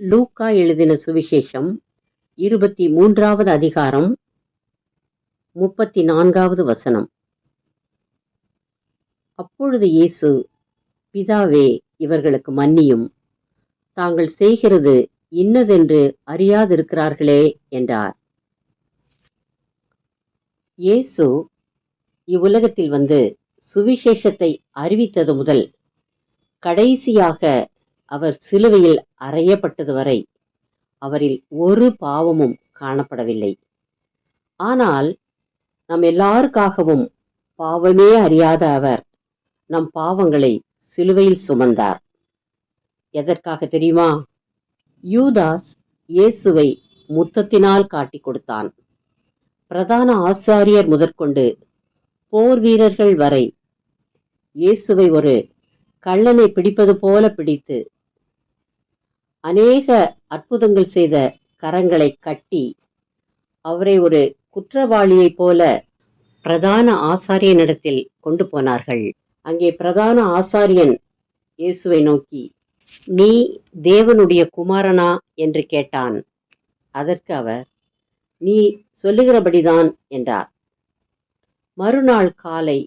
லூக்கா எழுதின சுவிசேஷம் இருபத்தி மூன்றாவது அதிகாரம் முப்பத்தி நான்காவது வசனம். அப்பொழுது இயேசு பிதாவே இவர்களுக்கு மன்னியும். தாங்கள் செய்கிறது இன்னதென்று அறியாதிருக்கிறார்களே என்றார். இயேசு இவ்வுலகத்தில் வந்து சுவிசேஷத்தை அறிவித்தது முதல் கடைசியாக அவர் சிலுவையில் அறையப்பட்டது வரை அவரில் ஒரு பாவமும் காணப்படவில்லை. ஆனால் நம் எல்லாருக்காகவும் பாவமே அறியாத அவர் நம் பாவங்களை சிலுவையில் சுமந்தார். எதற்காக தெரியுமா? யூதாஸ் இயேசுவை முத்தத்தினால் காட்டிக் கொடுத்தான். பிரதான ஆசாரியர் முதற்கொண்டு போர் வீரர்கள் வரை இயேசுவை ஒரு கள்ளனை பிடிப்பது போல பிடித்து அநேக அற்புதங்கள் செய்த கரங்களை கட்டி அவரை ஒரு குற்றவாளியைப் போல பிரதான ஆசாரியனிடத்தில் கொண்டு போனார்கள். அங்கே பிரதான ஆசாரியன் இயேசுவை நோக்கி நீ தேவனுடைய குமாரனா? என்று கேட்டான். அதற்கு அவர் நீ சொல்லுகிறபடிதான் என்றார். மறுநாள் காலை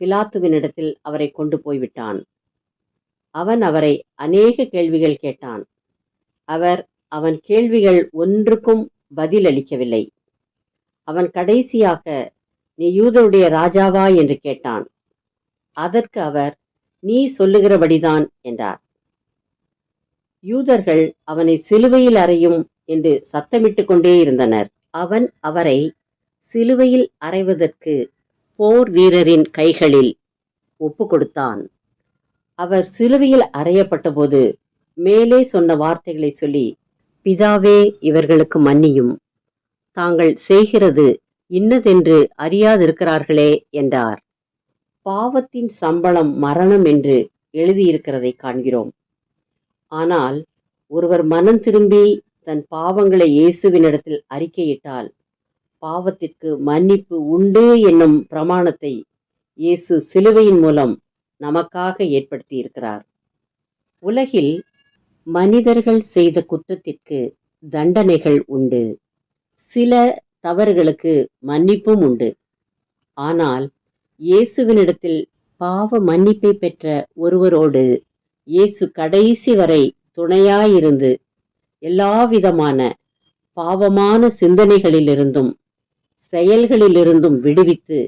பிலாத்துவினிடத்தில் அவரை கொண்டு போய்விட்டான். அவன் அவரை அநேக கேள்விகள் கேட்டான். அவர் அவன் கேள்விகள் ஒன்றுக்கும் பதில் அளிக்கவில்லை அவன் கடைசியாக நீ யூதருடைய ராஜாவா? என்று கேட்டான். அதற்கு அவர் நீ சொல்லுகிறபடிதான் என்றார். யூதர்கள் அவனை சிலுவையில் அறையும் என்று சத்தமிட்டு கொண்டே இருந்தனர். அவன் அவரை சிலுவையில் அறைவதற்கு போர் வீரரின் கைகளில் ஒப்பு கொடுத்தான். அவர் சிலுவையில் அறையப்பட்டபோது மேலே சொன்ன வார்த்தைகளை சொல்லி பிதாவே இவர்களுக்கு மன்னியும். தாங்கள் செய்கிறது இன்னதென்று அறியாதிருக்கிறார்களே என்றார். பாவத்தின் சம்பளம் மரணம் என்று எழுதியிருக்கிறதை காண்கிறோம். ஆனால் ஒருவர் மனம் திரும்பி தன் பாவங்களை இயேசுவினிடத்தில் அறிக்கையிட்டால் பாவத்திற்கு மன்னிப்பு உண்டு என்னும் பிரமாணத்தை இயேசு சிலுவையின் மூலம் நமக்காக ஏற்படுத்தியிருக்கிறார். உலகில் மனிதர்கள் செய்த குற்றத்திற்கு தண்டனைகள் உண்டு. சில தவறுகளுக்கு மன்னிப்பும் உண்டு. ஆனால் இயேசுவினிடத்தில் பாவ மன்னிப்பை பெற்ற ஒருவரோடு இயேசு கடைசி வரை துணையாயிருந்து எல்லாவிதமான பாவமான சிந்தனைகளிலிருந்தும் செயல்களிலிருந்தும் விடுவித்து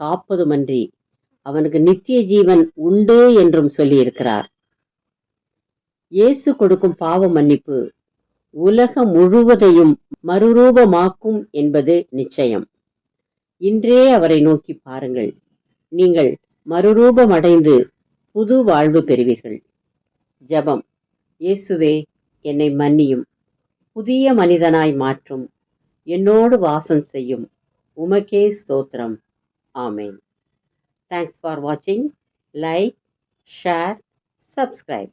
காப்பதுமன்றி அவனுக்கு நித்திய ஜீவன் உண்டு என்றும் சொல்லியிருக்கிறார். இயேசு கொடுக்கும் பாவ மன்னிப்பு உலகம் முழுவதையும் மறுரூபமாக்கும் என்பது நிச்சயம். இன்றே அவரை நோக்கி பாருங்கள். நீங்கள் மறுரூபமடைந்து புது வாழ்வு பெறுவீர்கள். ஜெபம். இயேசுவே என்னை மன்னியும். புதிய மனிதனாய் மாற்றும். என்னோடு வாசம் செய்யும். உமக்கே ஸ்தோத்திரம். ஆமேன். தேங்க்ஸ் ஃபார் வாட்சிங் லைக் ஷேர் சப்ஸ்கிரைப்